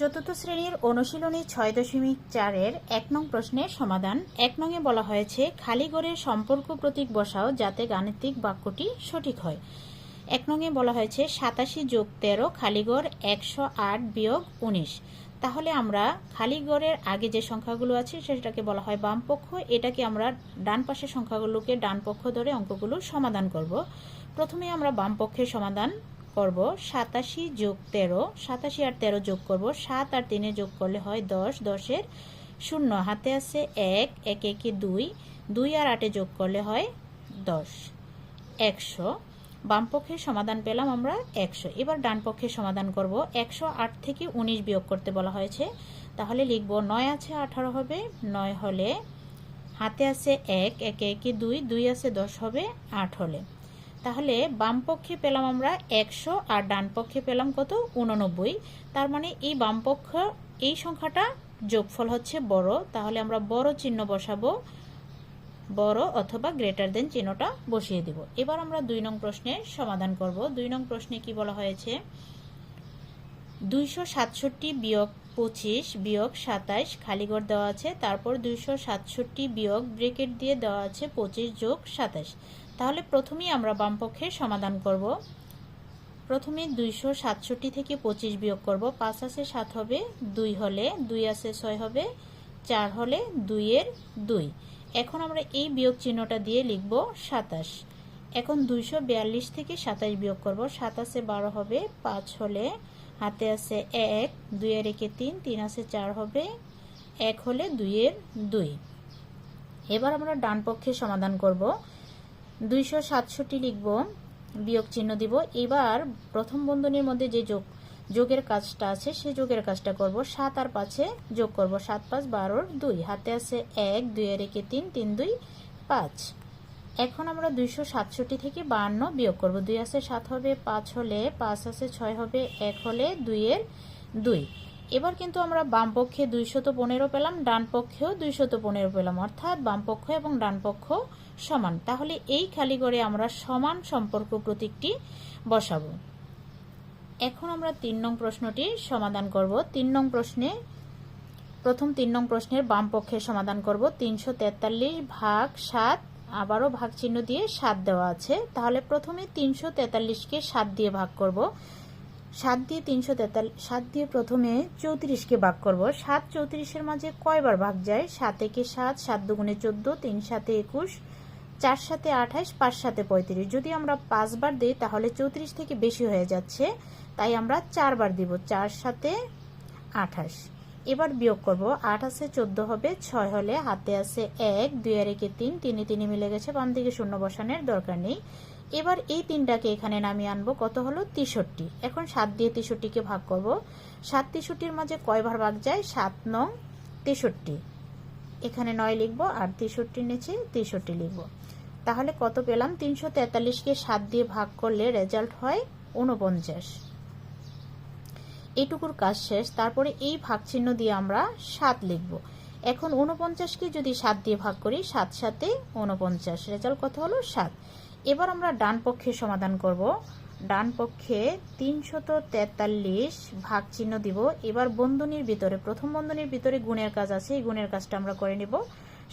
চতুর্থ শ্রেণির অনুশীলনী ছয় দশমিক চারের এক নং প্রশ্নের সমাধান। এক নংয়ে বলা হয়েছে, খালি ঘরের সম্পর্ক প্রতীক বসাও যাতে গাণিতিক বাক্যটি সঠিক হয়। এক নংয়ে বলা হয়েছে, সাতাশি যোগ তেরো খালিগড় একশো আট বিয়োগ উনিশ। তাহলে আমরা খালিগড়ের আগে যে সংখ্যাগুলো আছে, সেটাকে বলা হয় বাম পক্ষ। এটাকে আমরা ডান পাশের সংখ্যাগুলোকে ডান পক্ষ ধরে অঙ্কগুলো সমাধান করব। প্রথমে আমরা বাম পক্ষের সমাধান করব সাতাশি যোগ তেরো, সাতাশি আর তেরো যোগ করব, সাত আর তিনে যোগ করলে হয় দশ, দশের শূন্য। হাতে আছে এক এক একে দুই দুই আর আটে যোগ করলে হয় দশ। একশো। বাম পক্ষের সমাধান পেলাম আমরা একশো। এবার ডান পক্ষের সমাধান করব। একশো আট থেকে উনিশ বিয়োগ করতে বলা হয়েছে। তাহলে লিখব নয় আছে আঠারো হবে, নয় হলে হাতে আছে এক, একে একে দুই দুই আছে দশ হবে, আট হলে। তাহলে বাম পক্ষে পেলাম আমরা একশো আর ডান পক্ষে পেলাম কত? উননব্বই। তার মানে এই বাম পক্ষ, এই সংখ্যাটা যোগফল হচ্ছে বড়। তাহলে আমরা বড় চিহ্ন বসাবো। বড় অথবা গ্রেটার দেন চিহ্নটা বসিয়ে দিব। এবার আমরা দুই নং প্রশ্নের সমাধান করব। দুই নং প্রশ্নে কি বলা হয়েছে? দুইশো সাতষট্টি বিয়োগ পঁচিশ বিয়োগ সাতাইশ খালিগড় দেওয়া আছে, তারপর দুইশো সাতষট্টি বিয়োগ ব্রেকেট দিয়ে দেওয়া আছে পঁচিশ যোগ সাতাশ তাহলে প্রথমেই আমরা বামপক্ষের সমাধান করব। প্রথমে দুইশো সাতষট্টি থেকে পঁচিশ বিয়োগ করব। পাঁচ আছে সাত হবে, দুই হলে দুই আছে ছয় হবে, চার হলে দুইয়ের দুই। এখন আমরা এই বিয়োগ চিহ্নটা দিয়ে লিখব সাতাশ। এখন দুইশো বিয়াল্লিশ থেকে সাতাশ বিয়োগ করব। সাতাশে বারো হবে, পাঁচ হলে হাতে আছে এক, দুইয়ের একে তিন তিন আছে চার হবে, এক হলে দুইয়ের দুই। এবার আমরা ডান পক্ষে সমাধান করব। দুইশো সাতষট্টি লিখব, বিয়োগ চিহ্ন দিব। এবার প্রথম বন্ধনীর মধ্যে যে যোগ, যোগের কাজটা আছে, সে যোগের কাজটা করব। সাত আর পাঁচে যোগ করব। সাত পাঁচ বারোর দুই। হাতে আছে এক, দুইয়ের একে তিন তিন দুই, পাঁচ। এখন আমরা দুইশো সাতষট্টি থেকে বাহান্ন বিয়োগ করব। দুই আছে সাত হবে, পাঁচ হলে পাঁচ আছে ছয় হবে, এক হলে দুইয়ের দুই। এবার কিন্তু আমরা বাম পক্ষে দুইশত পনেরো পেলাম, ডান পক্ষেও দুইশত পনেরো পেলাম। অর্থাৎ বাম পক্ষ এবং ডান পক্ষ সমান। তাহলে এই খালি করে আমরা সমান সম্পর্ক প্রতীকটি বসাবো। এখন আমরা তিন নং প্রশ্নটির সমাধান করব। তিন নং প্রশ্নে, প্রথম তিন নং প্রশ্নের বাম পক্ষের সমাধান করব। তিনশো তেতাল্লিশ ভাগ সাত আবারও ভাগ চিহ্ন দিয়ে সাত দেওয়া আছে। তাহলে প্রথমে তিনশো তেতাল্লিশকে সাত দিয়ে ভাগ করব। সাত দিয়ে তিনশো তেতাল্লিশ, সাত দিয়ে প্রথমে চৌত্রিশকে ভাগ করব। সাত চৌত্রিশের মাঝে কয়বার ভাগ যায়? সাত একে সাত সাত দুগুণে চোদ্দ, তিন সাতে একুশ, চার সাথে আঠাশ, পাঁচ সাথে পঁয়ত্রিশ। যদি আমরা পাঁচবার দিই, তাহলে চৌত্রিশ থেকে বেশি হয়ে যাচ্ছে। তাই আমরা চারবার দিব, চার সাথে আঠাশ। এবার বিয়োগ করব। আট আছে, চোদ্দ হবে, ছয় হলে হাতে আছে এক, দুই আর একে তিন, তিনে তিনে মিলে গেছে, বাম দিকে শূন্য বসানোর দরকার নেই। এবার এই তিনটাকে এখানে নামিয়ে আনব, কত হলো? তেষট্টি। এখন সাত দিয়ে তেষট্টিকে ভাগ করব। সাত তেষট্টির মাঝে কয়বার ভাগ যায়? সাত নং তেষট্টি। এখানে নয় লিখব, আর তেষট্টির নিচে তেষট্টি লিখব। তাহলে কত পেলাম? তিনশো তেতাল্লিশকে সাত দিয়ে ভাগ করলে রেজাল্ট হয় উনপঞ্চাশ এইটুকুর কাজ শেষ, তারপরে এই ভাগ চিহ্ন দিয়ে আমরা সাত লিখব। এখন উনপঞ্চাশকে যদি সাত দিয়ে ভাগ করি, সাত সাথে উনপঞ্চাশ রেজাল্ট কত হলো? সাত। এবার আমরা ডান পক্ষে সমাধান করব। ডান পক্ষে তিনশত তেতাল্লিশ ভাগ চিহ্ন দিব। এবার বন্ধনীর ভিতরে, প্রথম বন্ধনীর ভিতরে গুণের কাজ আছে, এই গুণের কাজটা আমরা করে নিব।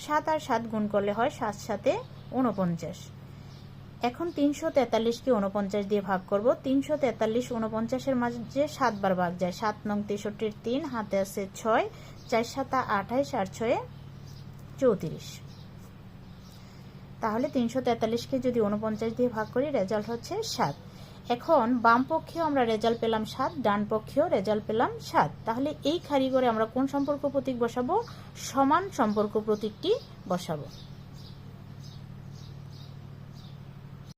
সাত আর সাত গুণ করলে হয় সাত সাথে উনপঞ্চাশ এখন তিনশো তেতাল্লিশকে উনপঞ্চাশ দিয়ে ভাগ করব। তিনশো তেতাল্লিশ উনপঞ্চাশের মাঝে সাতবার ভাগ যায়। সাত নং তেষট্টির তিন, হাতে আছে ছয়, চার সাতা আঠাইশ আর ছয়ে চৌত্রিশ। তাহলে তিনশো তেতাল্লিশকে যদি উনপঞ্চাশ দিয়ে ভাগ করি রেজাল্ট হচ্ছে সাত। এখন বাম পক্ষেও আমরা রেজাল্ট পেলাম সাত, ডান পক্ষেও রেজাল্ট পেলাম সাত। তাহলে এই খারি করে আমরা কোন সম্পর্ক প্রতীক বসাবো? সমান সম্পর্ক প্রতীকটি বসাবো।